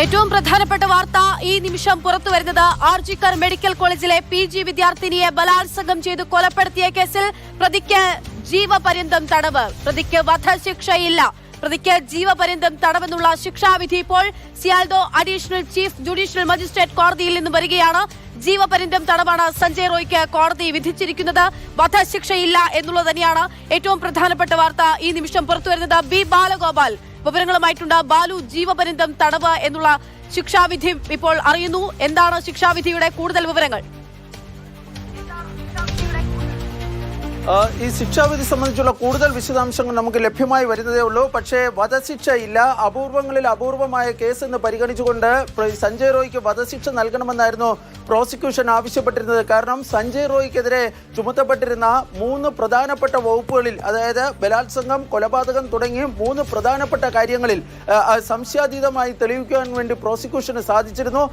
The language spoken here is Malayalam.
ഏറ്റവും പ്രധാനപ്പെട്ട വാർത്ത ഈ നിമിഷം പുറത്തു വരുന്നത് ആർജിക്കർ മെഡിക്കൽ കോളേജിലെ പി ജി വിദ്യാർത്ഥിനിയെ ബലാത്സംഗം ചെയ്ത് കൊലപ്പെടുത്തിയ കേസിൽ പ്രതിക്ക് ജീവപര്യന്തം തടവ്. പ്രതിക്ക് വധശിക്ഷയില്ല. പ്രതിക്ക് ജീവപര്യന്തം തടവെന്നുള്ള ശിക്ഷാവിധി ഇപ്പോൾ Sealdah additional chief judicial magistrate കോടതിയിൽ നിന്ന് വരികയാണ്. ജീവപര്യന്തം തടവാണ് സഞ്ജയ് റോയ്ക്ക് കോടതി വിധിച്ചിരിക്കുന്നത്. വധശിക്ഷയില്ല എന്നുള്ളത് തന്നെയാണ് ഏറ്റവും പ്രധാനപ്പെട്ട വാർത്ത ഈ നിമിഷം പുറത്തുവരുന്നത് ബി ബാലഗോപാൽ വിവരങ്ങളുമായിട്ടുണ്ട്. ബാലു ജീവപര്യന്തം തടവ് എന്നുള്ള ശിക്ഷാവിധി ഇപ്പോൾ അറിയുന്നു. എന്താണ് ശിക്ഷാവിധിയുടെ കൂടുതൽ വിവരങ്ങൾ? ഈ ശിക്ഷാവിധി സംബന്ധിച്ചുള്ള കൂടുതൽ വിശദാംശങ്ങൾ നമുക്ക് ലഭ്യമായി വരുന്നതേ ഉള്ളൂ. പക്ഷേ വധശിക്ഷ ഇല്ല അപൂർവങ്ങളിൽ അപൂർവമായ കേസ് എന്ന് പരിഗണിച്ചുകൊണ്ട് സഞ്ജയ് റോയ്ക്ക് വധശിക്ഷ നൽകണമെന്നായിരുന്നു പ്രോസിക്യൂഷൻ ആവശ്യപ്പെട്ടിരുന്നത്. കാരണം സഞ്ജയ് റോയ്ക്കെതിരെ ചുമത്തപ്പെട്ടിരുന്ന മൂന്ന് പ്രധാനപ്പെട്ട വകുപ്പുകളിൽ അതായത് ബലാത്സംഗം കൊലപാതകം തുടങ്ങിയ മൂന്ന് പ്രധാനപ്പെട്ട കാര്യങ്ങളിൽ സംശയാതീതമായി തെളിയിക്കാൻ വേണ്ടി പ്രോസിക്യൂഷന് സാധിച്ചിരുന്നു.